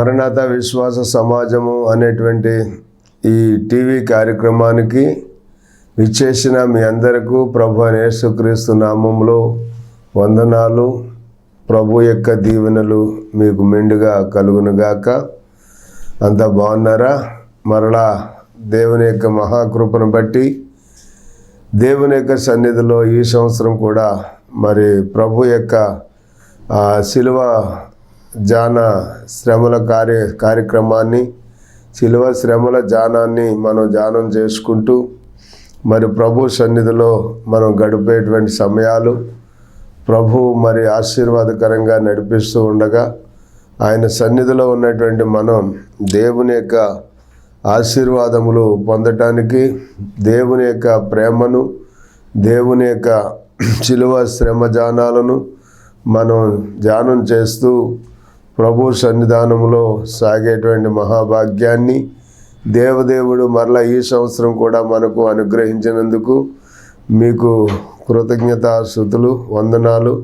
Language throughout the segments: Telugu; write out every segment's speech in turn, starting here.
మరణాత విశ్వాస సమాజము అనేటువంటి ఈ టీవీ కార్యక్రమానికి విచ్చేసిన మీ అందరకు ప్రభు అయిన యేసుక్రీస్తు నామంలో వందనాలు. ప్రభు యొక్క దీవెనలు మీకు మెండుగా కలుగునుగాక. అంత బాగున్నారా? మరలా దేవుని యొక్క మహాకృపను బట్టి దేవుని యొక్క సన్నిధిలో ఈ సంవత్సరం కూడా మరి ప్రభు యొక్క శిలువ జాన శ్రమల కార్య కార్యక్రమాన్ని శిలువ శ్రమల జానాన్ని మనం జానం చేసుకుంటూ మరి ప్రభు సన్నిధిలో మనం గడిపేటువంటి సమయాలు ప్రభు మరి ఆశీర్వాదకరంగా నడిపిస్తూ ఉండగా ఆయన సన్నిధిలో ఉన్నటువంటి మనం దేవుని యొక్క ఆశీర్వాదములు పొందటానికి దేవుని యొక్క ప్రేమను దేవుని యొక్క శులువ శ్రమ జానాలను మనం ధ్యానం చేస్తూ ప్రభు సన్నిధానంలో సాగేటువంటి మహాభాగ్యాన్ని దేవదేవుడు మరలా ఈ సంవత్సరం కూడా మనకు అనుగ్రహించినందుకు మీకు కృతజ్ఞతాస్థుతులు వందనాలు.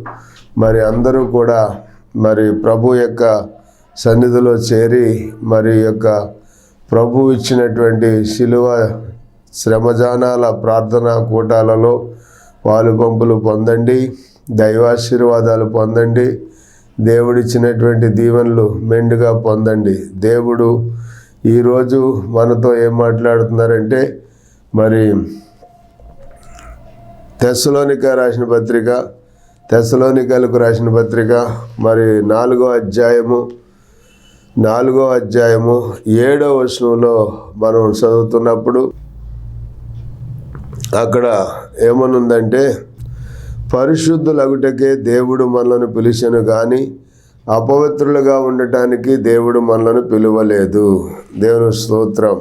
మరి అందరూ కూడా మరి ప్రభు యొక్క సన్నిధిలో చేరి మరి యొక్క ప్రభు ఇచ్చినటువంటి శిలువ శ్రమజానాల ప్రార్థనా కూటాలలో పాలు పంపులు పొందండి దైవాశీర్వాదాలు పొందండి. దేవుడిచ్చినటువంటి దీవెనలు మెండుగా పొందండి. దేవుడు ఈరోజు మనతో ఏం మాట్లాడుతున్నారంటే మరి తెస్సలోనిక రాసిన పత్రిక తెస్సలోనికలకు రాసిన పత్రిక మరి నాలుగో అధ్యాయము నాలుగో అధ్యాయము ఏడో వచనంలో మనం చదువుతున్నప్పుడు అక్కడ ఏమనుందంటే పరిశుద్ధులగుటకే దేవుడు మనలను పిలిచెను కానీ అపవిత్రులుగా ఉండటానికి దేవుడు మనలను పిలువలేదు. దేవుని స్తోత్రం.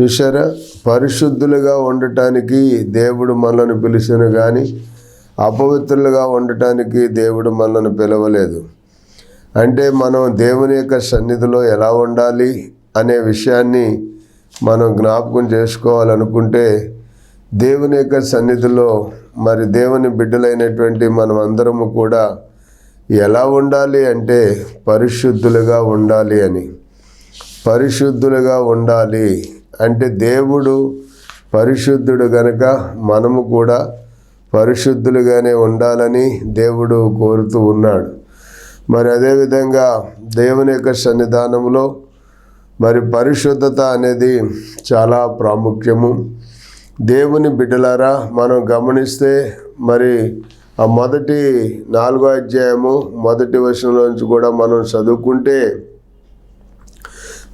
చూసారా పరిశుద్ధులుగా ఉండటానికి దేవుడు మనలను పిలిచెను కానీ అపవిత్రులుగా ఉండటానికి దేవుడు మనలను పిలవలేదు. అంటే మనం దేవుని యొక్క సన్నిధిలో ఎలా ఉండాలి అనే విషయాన్ని మనం జ్ఞాపకం చేసుకోవాలనుకుంటే దేవుని యొక్క సన్నిధిలో మరి దేవుని బిడ్డలైనటువంటి మనం అందరము కూడా ఎలా ఉండాలి అంటే పరిశుద్ధులుగా ఉండాలి అని. పరిశుద్ధులుగా ఉండాలి అంటే దేవుడు పరిశుద్ధుడు గనక మనము కూడా పరిశుద్ధులుగానే ఉండాలని దేవుడు కోరుతూ ఉన్నాడు. మరి అదేవిధంగా దేవుని యొక్క సన్నిధానంలో మరి పరిశుద్ధత అనేది చాలా ప్రాముఖ్యము. దేవుని బిడ్డలారా మనం గమనిస్తే మరి ఆ మొదటి నాలుగో అధ్యాయము మొదటి వర్షంలోంచి కూడా మనం చదువుకుంటే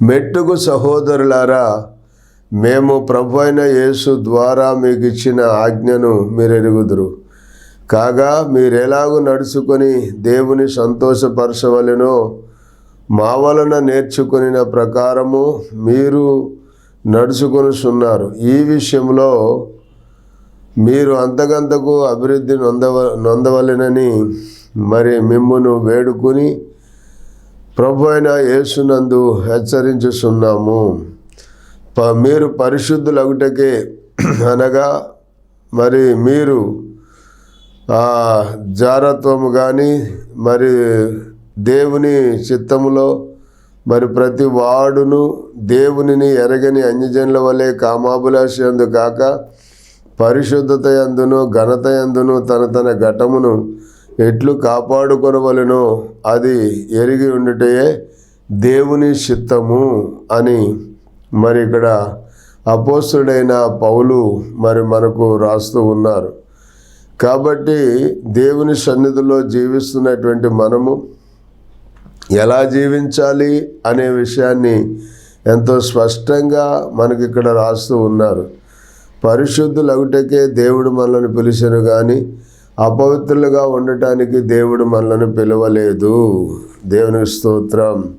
మెట్టుకు సహోదరులారా మేము ప్రభు అయిన యేసు ద్వారా మీకు ఇచ్చిన ఆజ్ఞను మీరు ఎరుగుదురు. కాగా మీరెలాగూ నడుచుకొని దేవుని సంతోషపరచవలెనో మా వలన నేర్చుకుని ప్రకారము మీరు నడుచుకొనుచున్నారు. ఈ విషయంలో మీరు అంతకంతకు అభివృద్ధి నొందవ నొందవలెనని మరి మిమ్మును వేడుకొని ప్రభు అయిన యేసునందు హెచ్చరించుచున్నాము. ప- మీరు పరిశుద్ధులగుటకే అనగా మరి మీరు ఆ జారత్వము కానీ మరి దేవుని చిత్తములో మరి ప్రతి వాడును దేవునిని ఎరగని అన్యజనుల వలె కామాభిలాష యందు కాక పరిశుద్ధత యందును ఘనత యందును తన తన ఘటమును ఎట్లు కాపాడుకొనవలెనో అది ఎరిగి ఉండుటయే దేవుని చిత్తము అని మరి ఇక్కడ అపోస్తుడైన పౌలు మరి మనకు రాస్తూ ఉన్నారు. కాబట్టి దేవుని సన్నిధిలో జీవిస్తున్నటువంటి మనము ఎలా జీవించాలి అనే విషయాన్ని ఎంతో స్పష్టంగా మనకి ఇక్కడ రాస్తూ ఉన్నారు. పరిశుద్ధులగుటకే దేవుడు మనల్ని పిలిచను కానీ అపవిత్రులుగా ఉండటానికి దేవుడు మనల్ని పిలవలేదు. దేవుని స్తోత్రం.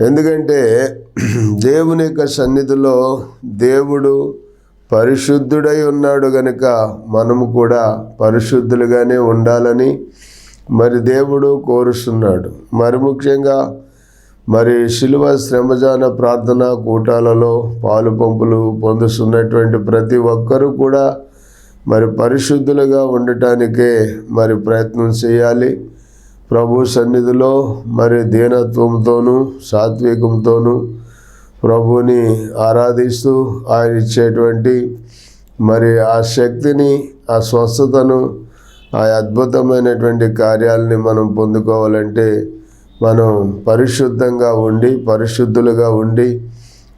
ఎందుకంటే దేవుని యొక్క సన్నిధిలో దేవుడు పరిశుద్ధుడై ఉన్నాడు గనుక మనము కూడా పరిశుద్ధులుగానే ఉండాలని మరి దేవుడు కోరుస్తున్నాడు మరి ముఖ్యంగా మరి శిలువ శ్రమజాన ప్రార్థన కూటాలలో పాలు పంపులు పొందుతున్నటువంటి ప్రతి ఒక్కరూ కూడా మరి పరిశుద్ధులుగా ఉండటానికే మరి ప్రయత్నం చేయాలి. ప్రభు సన్నిధిలో మరి దీనత్వంతోనూ సాత్వికంతోనూ ప్రభుని ఆరాధిస్తూ ఆయన ఇచ్చేటువంటి మరి ఆ శక్తిని ఆ స్వస్థతను ఆ అద్భుతమైనటువంటి కార్యాలని మనం పొందుకోవాలంటే మనం పరిశుద్ధంగా ఉండి పరిశుద్ధులుగా ఉండి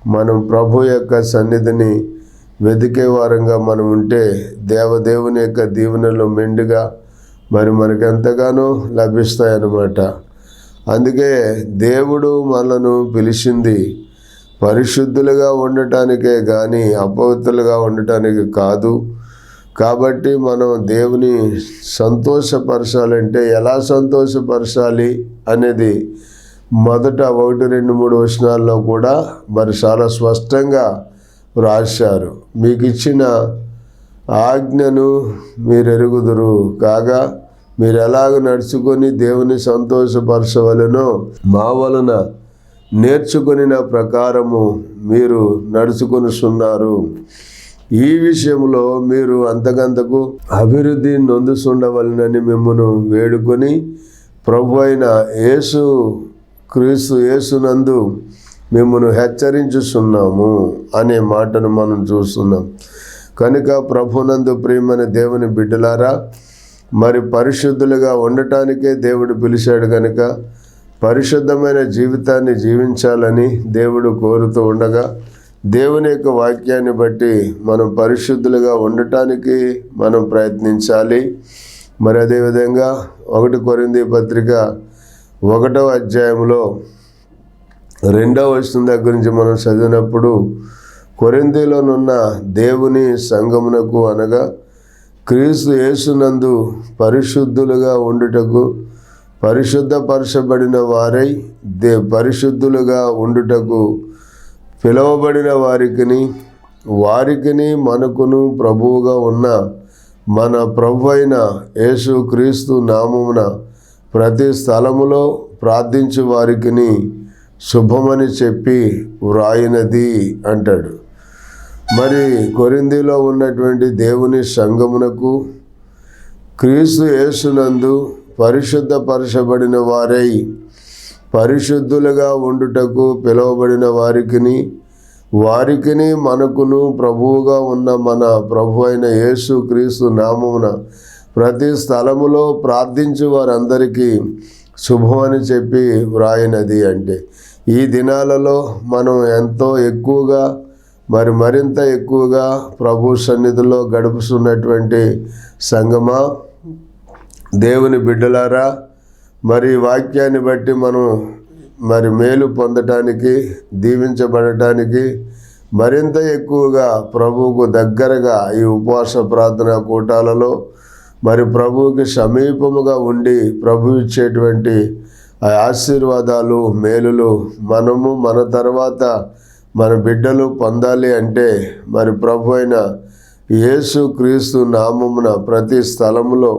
మనం ప్రభు యొక్క సన్నిధిని వెతికే వారంగా మనం ఉంటే దేవదేవుని యొక్క దీవెనలు మెండుగా మరి మనకు ఎంతగానో లభిస్తాయన్నమాట. అందుకే దేవుడు మనను పిలిచింది పరిశుద్ధులుగా ఉండటానికే కానీ అపవిత్రులుగా ఉండటానికి కాదు. కాబట్టి మనం దేవుని సంతోషపరచాలంటే ఎలా సంతోషపరచాలి అనేది మొదట ఒకటి రెండు మూడు వచనాల్లో కూడా మరి చాలా స్పష్టంగా రాశారు మీకు ఇచ్చిన ఆజ్ఞను మీరు ఎరుగుదురు కాగా మీరు ఎలాగ నడుచుకొని దేవుని సంతోషపరచవలనో మా వలన నేర్చుకుని ప్రకారము మీరు నడుచుకొనిస్తున్నారు ఈ విషయంలో మీరు అంతకంతకు అభివృద్ధి నొందుతుండవలనని మిమ్మను వేడుకొని ప్రభు అయిన యేసు క్రీస్తు యేసునందు మిమ్మను హెచ్చరించుస్తున్నాము అనే మాటను మనం చూస్తున్నాం. కనుక ప్రభునందు ప్రియమైన దేవుని బిడ్డలారా మరి పరిశుద్ధులుగా ఉండటానికే దేవుడు పిలిచాడు కనుక పరిశుద్ధమైన జీవితాన్ని జీవించాలని దేవుడు కోరుతూ ఉండగా దేవుని యొక్క వాక్యాన్ని బట్టి మనం పరిశుద్ధులుగా ఉండటానికి మనం ప్రయత్నించాలి. మరి అదేవిధంగా ఒకటి కొరింది పత్రిక ఒకటవ అధ్యాయంలో రెండవ వచ్చిన దగ్గర నుంచి మనం చదివినప్పుడు కొరింథీలోనున్న దేవుని సంగమునకు అనగా క్రీస్తు యేసునందు పరిశుద్ధులుగా ఉండుటకు పరిశుద్ధపరచబడిన వారై దే పరిశుద్ధులుగా ఉండుటకు పిలువబడిన వారికిని వారికిని మనకును ప్రభువుగా ఉన్న మన ప్రభు అయిన యేసు క్రీస్తు నామమున ప్రతి స్థలములో ప్రార్థించు వారికిని శుభమని చెప్పి వ్రాయినది అంటాడు. మరి కొరిందిలో ఉన్నటువంటి దేవుని సంగమునకు క్రీస్తు యేసునందు పరిశుద్ధపరచబడిన వారై పరిశుద్ధులుగా ఉండుటకు పిలువబడిన వారికిని వారికిని మనకును ప్రభువుగా ఉన్న మన ప్రభు అయిన యేసు క్రీస్తు నామమున ప్రతి స్థలములో ప్రార్థించు వారందరికీ శుభం అని చెప్పి వ్రాయినది అంటే ఈ దినాలలో మనం ఎంతో ఎక్కువగా మరి మరింత ఎక్కువగా ప్రభు సన్నిధిలో గడుపుతున్నటువంటి సంగమా దేవుని బిడ్డలారా మరి వాక్యాన్ని బట్టి మనం మరి మేలు పొందటానికి దీవించబడటానికి మరింత ఎక్కువగా ప్రభువుకు దగ్గరగా ఈ ఉపవాస ప్రార్థన కూటాలలో మరి ప్రభువుకి సమీపముగా ఉండి ప్రభు ఇచ్చేటువంటి ఆ ఆశీర్వాదాలు మేలులు మనము మన తర్వాత మన బిడ్డలు పొందాలి అంటే మరి ప్రభు అయిన యేసు క్రీస్తు నామమున ప్రతి స్థలములో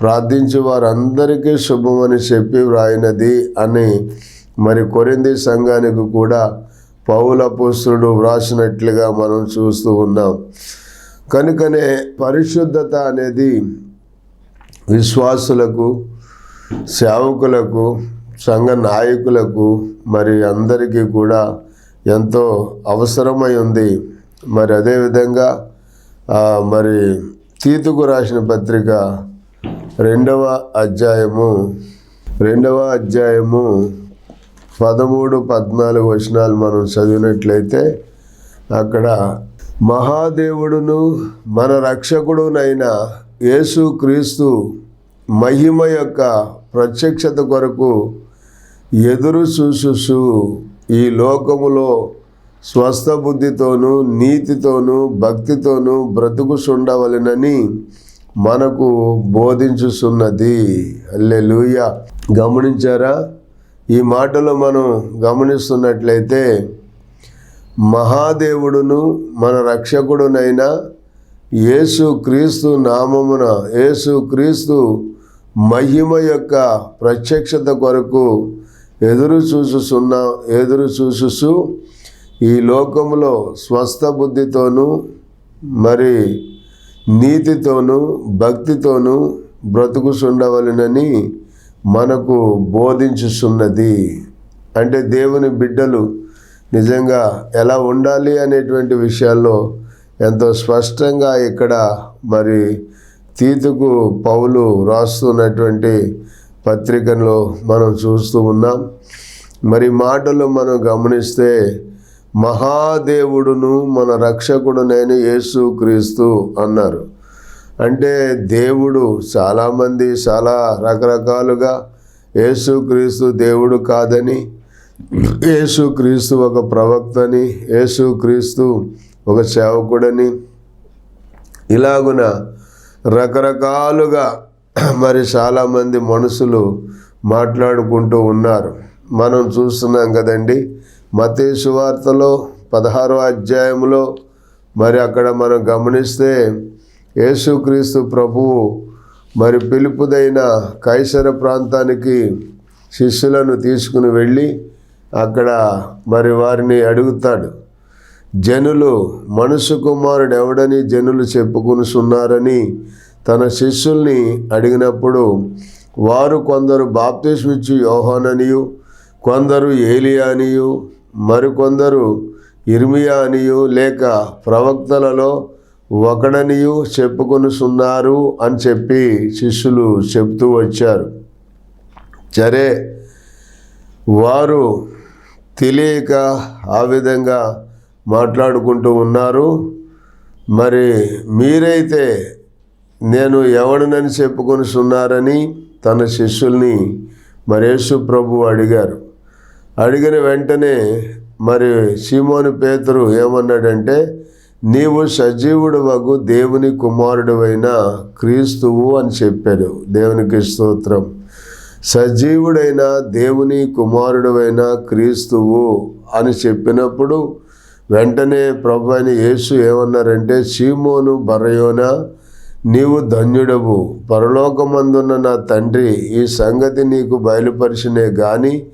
ప్రార్థించే వారందరికీ శుభమని చెప్పి వ్రాయినది అని మరి కొరింది సంఘానికి కూడా పౌల పుస్తుడు వ్రాసినట్లుగా మనం చూస్తూ ఉన్నాం. కనుకనే పరిశుద్ధత అనేది విశ్వాసులకు సేవకులకు సంఘ నాయకులకు మరి అందరికీ కూడా ఎంతో అవసరమై ఉంది. మరి అదేవిధంగా మరి తీతుకు రాసిన పత్రిక రెండవ అధ్యాయము రెండవ అధ్యాయము పదమూడు పద్నాలుగు వచనాలు మనం చదివినట్లయితే అక్కడ మహాదేవుడును మన రక్షకుడునైన యేసు క్రీస్తు మహిమ యొక్క ప్రత్యక్షత కొరకు ఎదురు చూసుసు ఈ లోకములో స్వస్థ బుద్ధితోనూ నీతితోనూ భక్తితోనూ బ్రతుకుచుండవలెనని మనకు బోధించుచున్నది. అల్లెలుయ గమనించారా? ఈ మాటలో మనం గమనిస్తున్నట్లయితే మహాదేవుడును మన రక్షకుడునైన యేసు క్రీస్తు నామమున యేసు క్రీస్తు మహిమ యొక్క ప్రత్యక్షత కొరకు ఎదురు చూసుసున్నా ఎదురు చూసుసు ఈ లోకములో స్వస్థ బుద్ధితోనూ మరి నీతితోనూ భక్తితోనూ బ్రతుకుచుండవలెనని మనకు బోధించుచున్నది. అంటే దేవుని బిడ్డలు నిజంగా ఎలా ఉండాలి అనేటువంటి విషయాల్లో ఎంతో స్పష్టంగా ఇక్కడ మరి తీతుకు పౌలు రాస్తున్నటువంటి పత్రికలో మనం చూస్తూ ఉన్నాం. మరి మాటలు మనం గమనిస్తే మహాదేవుడును మన రక్షకుడునైన యేసు క్రీస్తు అన్నారు. అంటే దేవుడు చాలామంది చాలా రకరకాలుగా యేసుక్రీస్తు దేవుడు కాదని యేసుక్రీస్తు ఒక ప్రవక్తని యేసుక్రీస్తు ఒక సేవకుడని ఇలాగున రకరకాలుగా మరి చాలామంది మనుషులు మాట్లాడుకుంటూ ఉన్నారు. మనం చూస్తున్నాం కదండి మతేసు వార్తలో పదహారో అధ్యాయంలో మరి అక్కడ మనం గమనిస్తే యేసుక్రీస్తు ప్రభువు మరి పిలుపుదైన కైసర ప్రాంతానికి శిష్యులను తీసుకుని వెళ్ళి అక్కడ మరి వారిని అడుగుతాడు. జనులు మనుషు కుమారుడు ఎవడని జనులు చెప్పుకునిస్తున్నారని తన శిష్యుల్ని అడిగినప్పుడు వారు కొందరు బాప్తిస్మిచ్చు యోహోననియు కొందరు ఏలియానియు మరికొందరు ఇర్మియానియు లేక ప్రవక్తలలో ఒకడనియు చెప్పుకొనుచున్నారు అని చెప్పి శిష్యులు చెప్తూ వచ్చారు. సరే వారు తెలియక ఆ విధంగా మాట్లాడుకుంటూ ఉన్నారు. మరి మీరైతే నేను ఎవడినని చెప్పుకొని తన శిష్యుల్ని మరేసు ప్రభు అడిగారు. అడిగిన వెంటనే మరి సీమోని పేతురు ఏమన్నాడంటే నీవు సజీవుడు వగు దేవుని కుమారుడువైన క్రీస్తువు అని చెప్పాడు. దేవునికి స్తోత్రం. సజీవుడైన దేవుని కుమారుడువైన క్రీస్తువు అని చెప్పినప్పుడు వెంటనే ప్రభు అయిన యేసు ఏమన్నారంటే సీమోను బరయోన నీవు ధన్యుడవు. పరలోకమందున్న నా తండ్రి ఈ సంగతి నీకు బయలుపరిచినే కానీ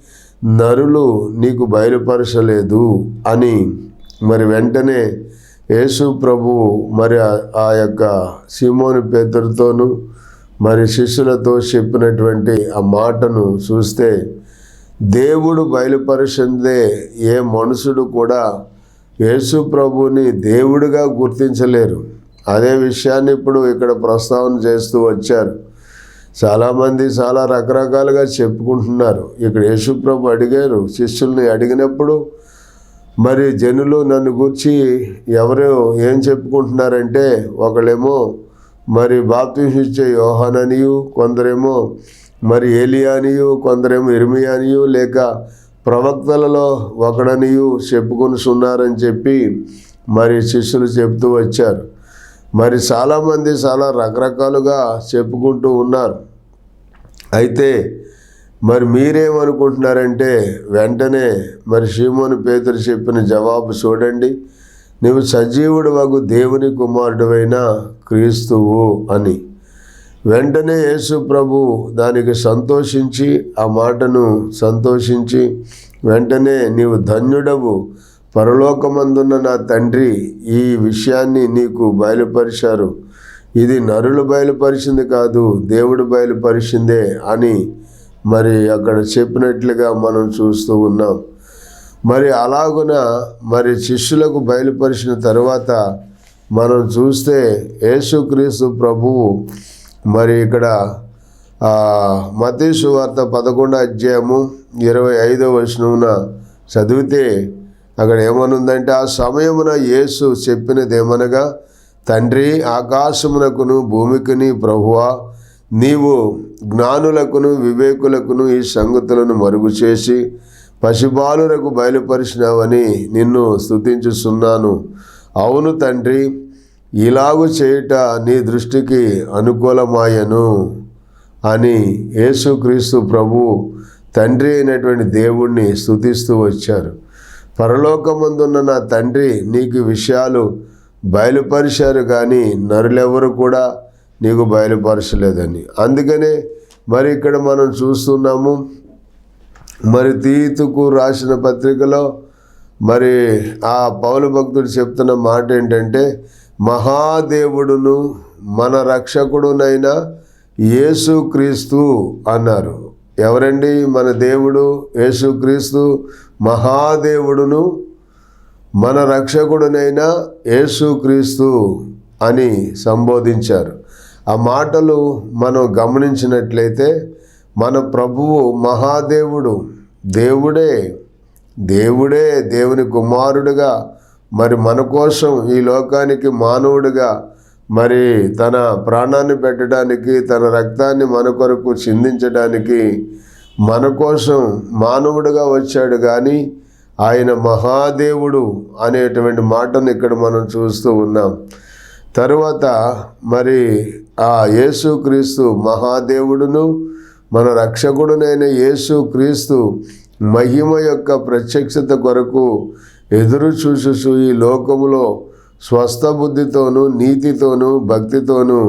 నరులు నీకు బయలుపరచలేదు అని. మరి వెంటనే యేసు ప్రభు మరి ఆ- యొక్క సిమోని పేదరితోనూ మరి శిష్యులతో చెప్పినటువంటి ఆ మాటను చూస్తే దేవుడు బయలుపరిచిందే ఏ మనుషుడు కూడా యేసు ప్రభుని దేవుడిగా గుర్తించలేరు. అదే విషయాన్ని ఇప్పుడు ఇక్కడ ప్రస్తావన చేస్తూ వచ్చారు. చాలామంది చాలా రకరకాలుగా చెప్పుకుంటున్నారు. ఇక్కడ యేసుప్రభు అడిగారు శిష్యుల్ని అడిగినప్పుడు మరి జనులు నన్ను గురించి ఎవరు ఏం చెప్పుకుంటున్నారంటే ఒకళ్ళేమో మరి బాప్తిసం ఇచ్చే యోహాననియు కొందరేమో మరి ఏలియానియు కొందరేమో ఇర్మియానియు లేక ప్రవక్తలలో ఒకడనియు చెప్పుకొని ఉన్నారని చెప్పి మరి శిష్యులు చెప్తూ వచ్చారు. మరి చాలామంది చాలా రకరకాలుగా చెప్పుకుంటూ ఉన్నారు. అయితే మరి మీరేమనుకుంటున్నారంటే వెంటనే మరి శీమోని పేతురు చెప్పిన జవాబు చూడండి. నువ్వు సజీవుడు వగు దేవుని కుమారుడువైన క్రీస్తువు అని. వెంటనే యేసు ప్రభు దానికి సంతోషించి ఆ మాటను సంతోషించి వెంటనే నీవు ధన్యుడవు. పరలోకమందున్న నా తండ్రి ఈ విషయాన్ని నీకు బయలుపరిచారు. ఇది నరులు బయలుపరిచింది కాదు దేవుడు బయలుపరిచిందే అని మరి అక్కడ చెప్పినట్లుగా మనం చూస్తూ ఉన్నాం. మరి అలాగున మరి శిష్యులకు బయలుపరిచిన తర్వాత మనం చూస్తే యేసుక్రీస్తు ప్రభువు మరి ఇక్కడ మతీసు వార్త పదకొండో అధ్యాయము ఇరవై ఐదో వచనమున చదివితే అక్కడ ఏమనుందంటే ఆ సమయమున యేసు చెప్పినది ఏమనగా తండ్రి ఆకాశమునకును భూమికిని ప్రభువా నీవు జ్ఞానులకును వివేకులకును ఈ సంగతులను మరుగు చేసి పసిబాలులకు బయలుపరిచినావని నిన్ను స్తుతించుచున్నాను. అవును తండ్రి ఇలాగు చేయుట నీ దృష్టికి అనుకూలమాయను అని యేసుక్రీస్తు ప్రభు తండ్రి అయినటువంటి దేవుణ్ణి స్థుతిస్తూ వచ్చారు. పరలోకమందున్న నా తండ్రి నీకు విషయాలు బయలుపరిచారు కానీ నరులెవరు కూడా నీకు బయలుపరచలేదని. అందుకనే మరి ఇక్కడ మనం చూస్తున్నాము మరి తీతుకు రాసిన పత్రికలో మరి ఆ పౌలు భక్తుడు చెప్తున్న మాట ఏంటంటే మహాదేవుడును మన రక్షకుడునైన యేసుక్రీస్తు అన్నారు. ఎవరండి మన దేవుడు? యేసుక్రీస్తు మహాదేవుడును మన రక్షకుడునైన యేసుక్రీస్తు అని సంబోధించారు. ఆ మాటలు మనం గమనించినట్లయితే మన ప్రభువు మహాదేవుడు దేవుడే దేవుడే దేవుని కుమారుడుగా మరి మన కోసం ఈ లోకానికి మానవుడిగా మరి తన ప్రాణాన్ని పెట్టడానికి తన రక్తాన్ని మన కొరకు చిందించడానికి మన కోసం మానవుడిగా వచ్చాడు కానీ ఆయన మహాదేవుడు అనేటువంటి మాటను ఇక్కడ మనం చూస్తూ ఉన్నాం. తరువాత మరి ఆ యేసుక్రీస్తు మహాదేవుడును మన రక్షకుడునైన యేసుక్రీస్తు మహిమ యొక్క ప్రత్యక్షత కొరకు ఎదురు చూసుచు ఈ లోకములో స్వస్థ బుద్ధితోనూ నీతితోనూ భక్తితోనూ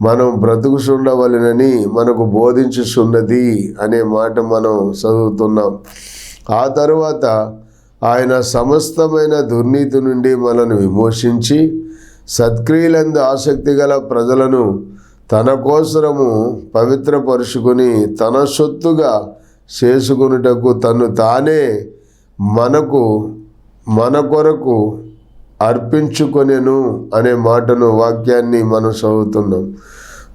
మనం బ్రతుకుచుండవలెనని మనకు బోధించుచున్నది అనే మాట మనం చదువుతున్నాం. ఆ తరువాత ఆయన సమస్తమైన దుర్నీతి నుండి మనను విమోచించి సత్క్రియలందు ఆసక్తి గల ప్రజలను తన కోసరము పవిత్రపరుచుకుని తన సొత్తుగా చేసుకునుటకు తను తానే మనకు మన కొరకు అర్పించుకొనెను అనే మాటను వాక్యాన్ని మనం చదువుతున్నాం.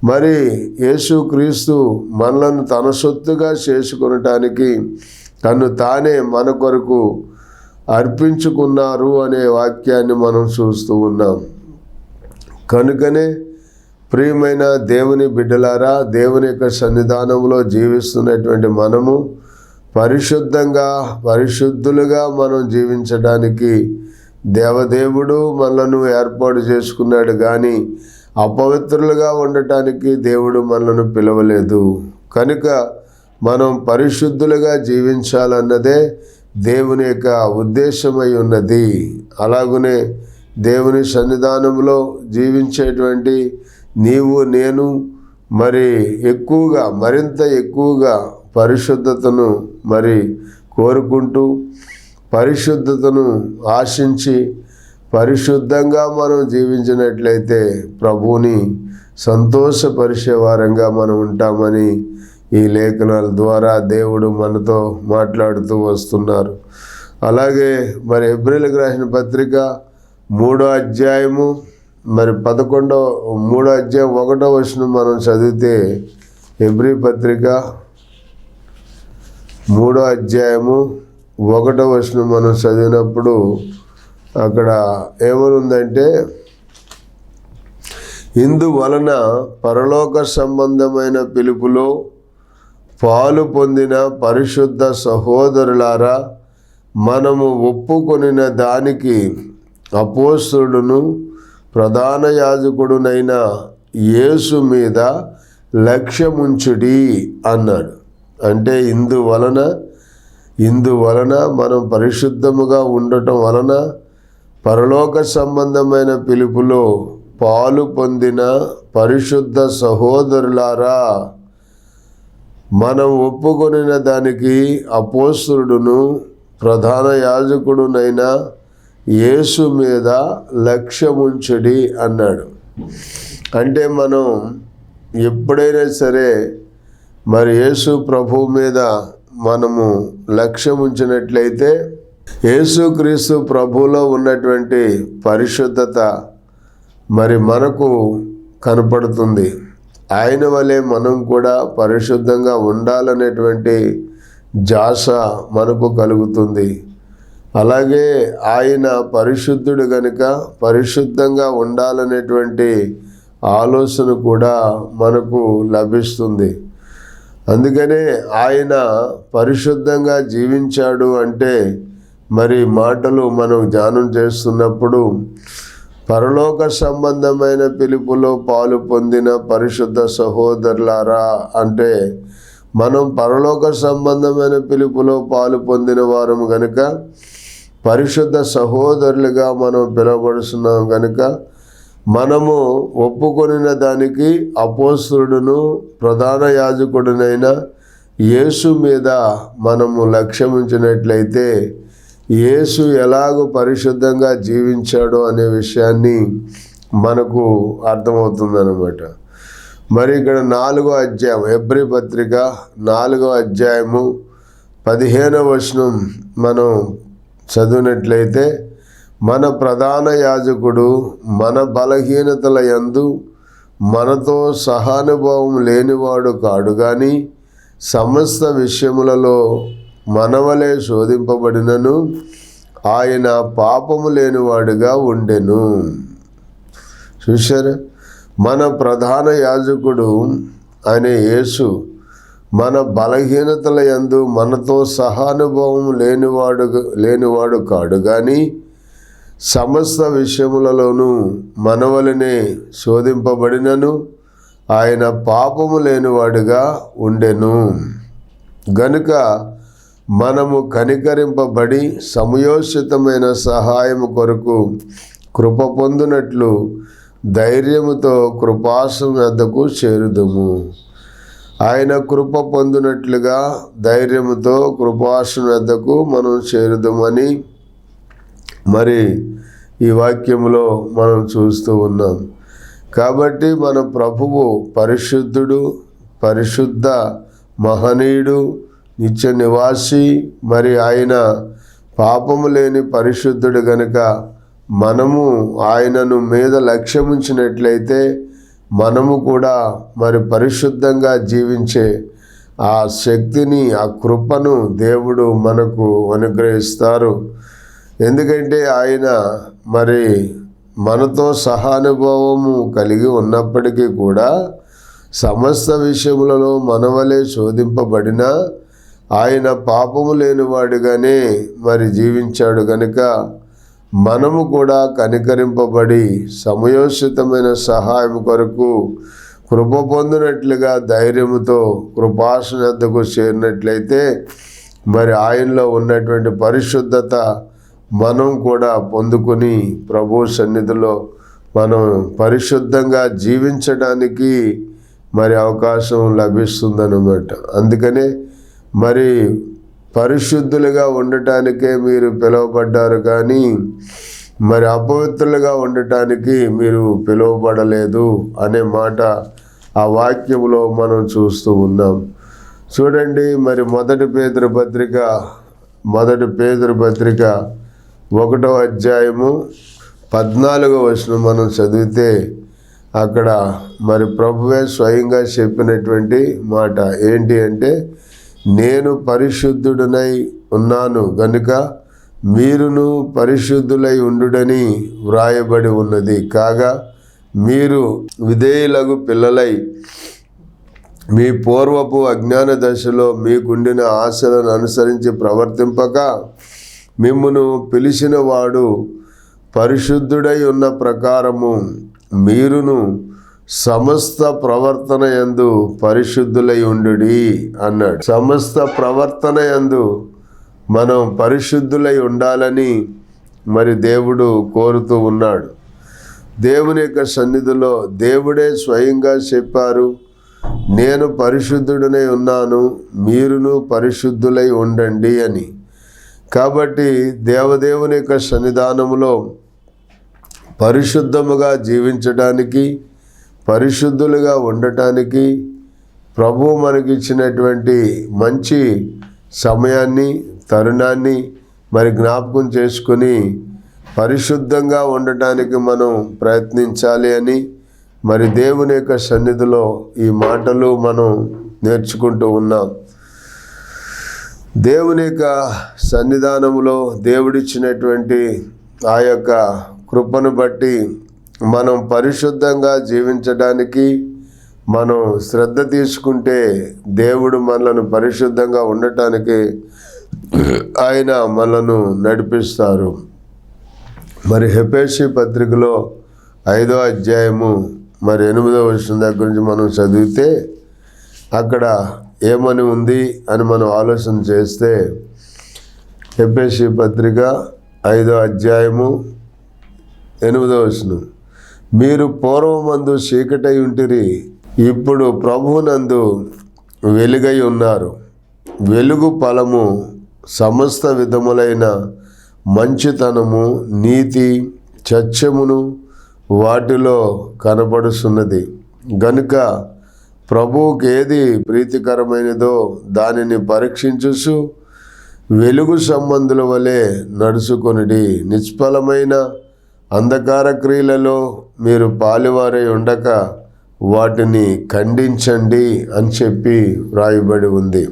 మరి యేసుక్రీస్తు మనలను తన సొత్తుగా చేసుకొనటానికి తను తానే మన కొరకు అర్పించుకున్నారు అనే వాక్యాన్ని మనం చూస్తూ ఉన్నాం. కనుకనే ప్రియమైన దేవుని బిడ్డలారా దేవుని యొక్క సన్నిధానంలో జీవిస్తున్నటువంటి మనము పరిశుద్ధంగా పరిశుద్ధులుగా మనం జీవించడానికి దేవదేవుడు మనలను ఏర్పాటు చేసుకున్నాడు కానీ అపవిత్రులుగా ఉండటానికి దేవుడు మనలను పిలవలేదు. కనుక మనం పరిశుద్ధులుగా జీవించాలన్నదే దేవుని యొక్క ఉద్దేశమై ఉన్నది. అలాగనే దేవుని సన్నిధానంలో జీవించేటువంటి నీవు నేను మరి ఎక్కువగా మరింత ఎక్కువగా పరిశుద్ధతను మరి కోరుకుంటూ పరిశుద్ధతను ఆశించి పరిశుద్ధంగా మనం జీవించినట్లయితే ప్రభువుని సంతోషపరిచే వారంగా మనం ఉంటామని ఈ లేఖనాల ద్వారా దేవుడు మనతో మాట్లాడుతూ వస్తున్నారు. అలాగే మరి ఎబ్రిల్కి రాసిన పత్రిక మూడో అధ్యాయము మరి పదకొండో మూడో అధ్యాయం ఒకటో వచ్చిన మనం చదివితే ఎబ్రి పత్రిక మూడో అధ్యాయము ఒకటో వచనం మనం చదివినప్పుడు అక్కడ ఏమనుందంటే ఇందువలన పరలోక సంబంధమైన పిలుపులో పాలు పొందిన పరిశుద్ధ సహోదరులారా మనము ఒప్పుకొనిన దానికి అపోస్తుడును ప్రధాన యాజకుడునైన యేసు మీద లక్ష్యముంచుడి అన్నాడు. అంటే ఇందువలన ఇందువలన మనం పరిశుద్ధముగా ఉండటం వలన పరలోక సంబంధమైన పిలుపులో పాలు పొందిన పరిశుద్ధ సహోదరులారా మనం ఒప్పుకొనిన దానికి అపోస్తుడును ప్రధాన యాజకుడునైన యేసు మీద లక్ష్యముంచడి అన్నాడు. అంటే మనం ఎప్పుడైనా సరే మరి యేసు ప్రభు మీద మనము లక్ష్యం ఉంచినట్లయితే యేసుక్రీస్తు ప్రభులో ఉన్నటువంటి పరిశుద్ధత మరి మనకు కనపడుతుంది. ఆయన వలె మనం కూడా పరిశుద్ధంగా ఉండాలనేటువంటి జాస మనకు కలుగుతుంది. అలాగే ఆయన పరిశుద్ధుడు గనుక పరిశుద్ధంగా ఉండాలనేటువంటి ఆలోచన కూడా మనకు లభిస్తుంది. అందుకనే ఆయన పరిశుద్ధంగా జీవించాడు అంటే మరి మాటలు మనం ధ్యానం చేస్తున్నప్పుడు పరలోక సంబంధమైన పిలుపులో పాలు పొందిన పరిశుద్ధ సహోదరులారా అంటే మనం పరలోక సంబంధమైన పిలుపులో పాలు పొందిన వారం కనుక పరిశుద్ధ సహోదరులుగా మనం పిలువబడుతున్నాం కనుక మనము ఒప్పుకొనిన దానికి అపోసురుడును ప్రధాన యాజకుడునైన యేసు మీద మనము లక్ష్యం ఉంచినట్లయితే యేసు ఎలాగో పరిశుద్ధంగా జీవించాడో అనే విషయాన్ని మనకు అర్థమవుతుందన్నమాట. మరి ఇక్కడ నాలుగో అధ్యాయం ఎబ్రి పత్రిక నాలుగో అధ్యాయము పదిహేనవ వచనం మనం చదివినట్లయితే మన ప్రధాన యాజకుడు మన బలహీనతల యందు మనతో సహానుభావం లేనివాడు కాడు కానీ సమస్త విషయములలో మనవలే శోధింపబడినను ఆయన పాపము లేనివాడుగా ఉండెను. చూశారు? మన ప్రధాన యాజకుడు అనే యేసు మన బలహీనతల యందు మనతో సహానుభవం లేనివాడు లేనివాడు కాడు కానీ సమస్త విషయములలోనూ మనవలనే శోధింపబడినను ఆయన పాపము లేనివాడుగా ఉండెను. గనుక మనము కనికరింపబడి సమయోచితమైన సహాయము కొరకు కృప పొందినట్లు ధైర్యముతో కృపాసం వద్దకు చేరుదుము. ఆయన కృప పొందినట్లుగా ధైర్యముతో కృపాసం వద్దకు మనం చేరుదామని మరి ఈ వాక్యంలో మనం చూస్తూ ఉన్నాం. కాబట్టి మన ప్రభువు పరిశుద్ధుడు పరిశుద్ధ మహనీయుడు నిత్య నివాసి మరి ఆయన పాపము లేని పరిశుద్ధుడు గనుక మనము ఆయనను మీద లక్ష్యముంచినట్లయితే మనము కూడా మరి పరిశుద్ధంగా జీవించే ఆ శక్తిని ఆ కృపను దేవుడు మనకు అనుగ్రహిస్తారు. ఎందుకంటే ఆయన మరి మనతో సహానుభవము కలిగి ఉన్నప్పటికీ కూడా సమస్త విషయములలో మనవలే శోధింపబడిన ఆయన పాపము లేనివాడుగానే మరి జీవించాడు గనుక మనము కూడా కనికరింపబడి సమయోచితమైన సహాయం కొరకు కృప పొందినట్లుగా ధైర్యముతో కృపాసనద్దకు చేరినట్లయితే మరి ఆయనలో ఉన్నటువంటి పరిశుద్ధత మనం కూడా పొందుకొని ప్రభు సన్నిధిలో మనం పరిశుద్ధంగా జీవించడానికి మరి అవకాశం లభిస్తుందన్నమాట. అందుకనే మరి పరిశుద్ధులుగా ఉండటానికే మీరు పిలువబడ్డారు కానీ మరి అపవిత్రులుగా ఉండటానికి మీరు పిలువబడలేదు అనే మాట ఆ వాక్యంలో మనం చూస్తూ ఉన్నాం. చూడండి మరి మొదటి పేదరి పత్రిక మొదటి పేదరి పత్రిక ఒకటో అధ్యాయము పద్నాలుగో వచనం మనం చదివితే అక్కడ మరి ప్రభువే స్వయంగా చెప్పినటువంటి మాట ఏంటి అంటే నేను పరిశుద్ధుడనై ఉన్నాను గనుక మీరును పరిశుద్ధులై ఉండుడని వ్రాయబడి ఉన్నది. కాగా మీరు విధేయులకు పిల్లలై మీ పూర్వపు అజ్ఞాన దశలో మీకుండిన ఆశలను అనుసరించి ప్రవర్తింపక మిమ్మును పిలిచినవాడు పరిశుద్ధుడై ఉన్న ప్రకారము మీరును సమస్త ప్రవర్తన యందు పరిశుద్ధులై ఉండుడి అన్నాడు. సమస్త ప్రవర్తన యందు మనం పరిశుద్ధులై ఉండాలని మరి దేవుడు కోరుతూ ఉన్నాడు. దేవుని యొక్క సన్నిధిలో దేవుడే స్వయంగా చెప్పారు నేను పరిశుద్ధుడనే ఉన్నాను మీరును పరిశుద్ధులై ఉండండి అని. కాబట్టి దేవదేవుని యొక్క సన్నిధానములో పరిశుద్ధముగా జీవించడానికి పరిశుద్ధులుగా ఉండటానికి ప్రభు మనకిచ్చినటువంటి మంచి సమయాన్ని తరుణాన్ని మరి జ్ఞాపకం చేసుకుని పరిశుద్ధంగా ఉండటానికి మనం ప్రయత్నించాలి అని మరి దేవుని యొక్క సన్నిధిలో ఈ మాటలు మనం నేర్చుకుంటూ ఉన్నాం. దేవుని యొక్క సన్నిధానములో దేవుడిచ్చినటువంటి ఆ యొక్క కృపను బట్టి మనం పరిశుద్ధంగా జీవించడానికి మనం శ్రద్ధ తీసుకుంటే దేవుడు మనలను పరిశుద్ధంగా ఉండటానికి ఆయన మనను నడిపిస్తారు. మరి హెపేషి పత్రికలో ఐదో అధ్యాయము మరి ఎనిమిదో వర్షం దగ్గర నుంచి మనం చదివితే అక్కడ ఏమని ఉంది అని మనం ఆలోచన చేస్తే హెపేసి పత్రిక ఐదో అధ్యాయము ఎనిమిదో వచనం. మీరు పూర్వమందు చీకటై ఉంటిరి ఇప్పుడు ప్రభునందు వెలుగై ఉన్నారు. వెలుగు ఫలము సమస్త విధములైన మంచితనము నీతి చచ్చమును వాటిలో కనపడుస్తున్నది గనుక ప్రభువుకి ఏది ప్రీతికరమైనదో దానిని పరీక్షించుసు వెలుగు సంబంధుల వలె నడుచుకొనిడి. నిష్ఫలమైన అంధకార క్రియలలో మీరు పాలువారై ఉండక వాటిని ఖండించండి అని చెప్పి వ్రాయబడి ఉంది.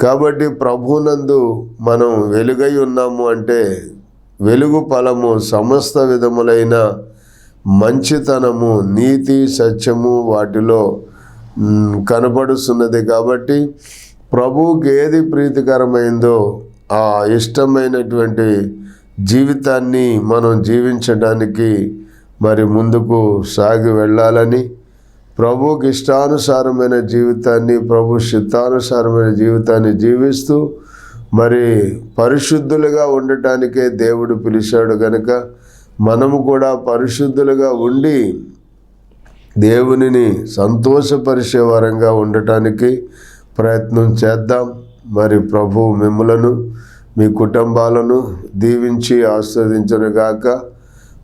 కాబట్టి ప్రభునందు మనం వెలుగై ఉన్నాము అంటే వెలుగు ఫలము సమస్త విధములైన మంచితనము నీతి సత్యము వాటిలో కనపడుస్తున్నది కాబట్టి ప్రభువుకి ఏది ప్రీతికరమైందో ఆ ఇష్టమైనటువంటి జీవితాన్ని మనం జీవించడానికి మరి ముందుకు సాగి వెళ్ళాలని ప్రభువుకి ఇష్టానుసారమైన జీవితాన్ని ప్రభు చిత్తానుసారమైన జీవితాన్ని జీవిస్తూ మరి పరిశుద్ధులుగా ఉండటానికే దేవుడు పిలిచాడు కనుక మనము కూడా పరిశుద్ధులుగా ఉండి దేవునిని సంతోషపరిచే వరంగా ఉండటానికి ప్రయత్నం చేద్దాం. మరి ప్రభు మిమ్మలను మీ కుటుంబాలను దీవించి ఆస్వాదించనుగాక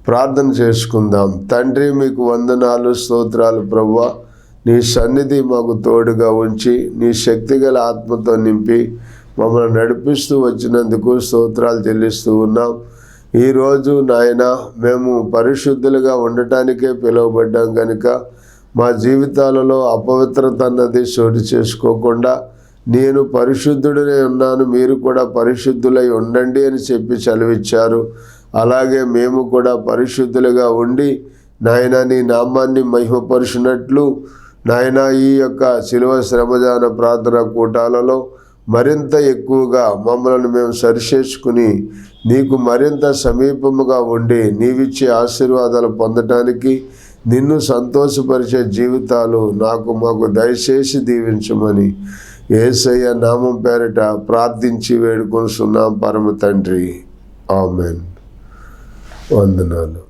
ప్రార్థన చేసుకుందాం. తండ్రి మీకు వందనాలు స్తోత్రాలు ప్రభు నీ సన్నిధి మాకు తోడుగా ఉంచి నీ శక్తిగల ఆత్మతో నింపి మమ్మల్ని నడిపిస్తూ వచ్చినందుకు స్తోత్రాలు చెల్లిస్తూ ఉన్నాం. ఈరోజు నాయన మేము పరిశుద్ధులుగా ఉండటానికే పిలువబడ్డాం కనుక మా జీవితాలలో అపవిత్రత అన్నది చోటు చేసుకోకుండా నేను పరిశుద్ధుడనే ఉన్నాను మీరు కూడా పరిశుద్ధులై ఉండండి అని చెప్పి చదివిచ్చారు అలాగే మేము కూడా పరిశుద్ధులుగా ఉండి నాయన నీ నామాన్ని మహిమపరుచినట్లు నాయన ఈ యొక్క శిలువ శ్రమదాన ప్రార్థన కూటాలలో మరింత ఎక్కువగా మమ్మల్ని మేము సరిచేసుకుని నీకు మరింత సమీపముగా ఉండి నీవిచ్చే ఆశీర్వాదాలు పొందటానికి నిన్ను సంతోషపరిచే జీవితాలు నాకు మాకు దయచేసి దీవించమని ఏసయ్య నామం పేరిట ప్రార్థించి వేడుకొనిస్తున్నాం పరమ తండ్రి. ఆమెన్. వందనాలు.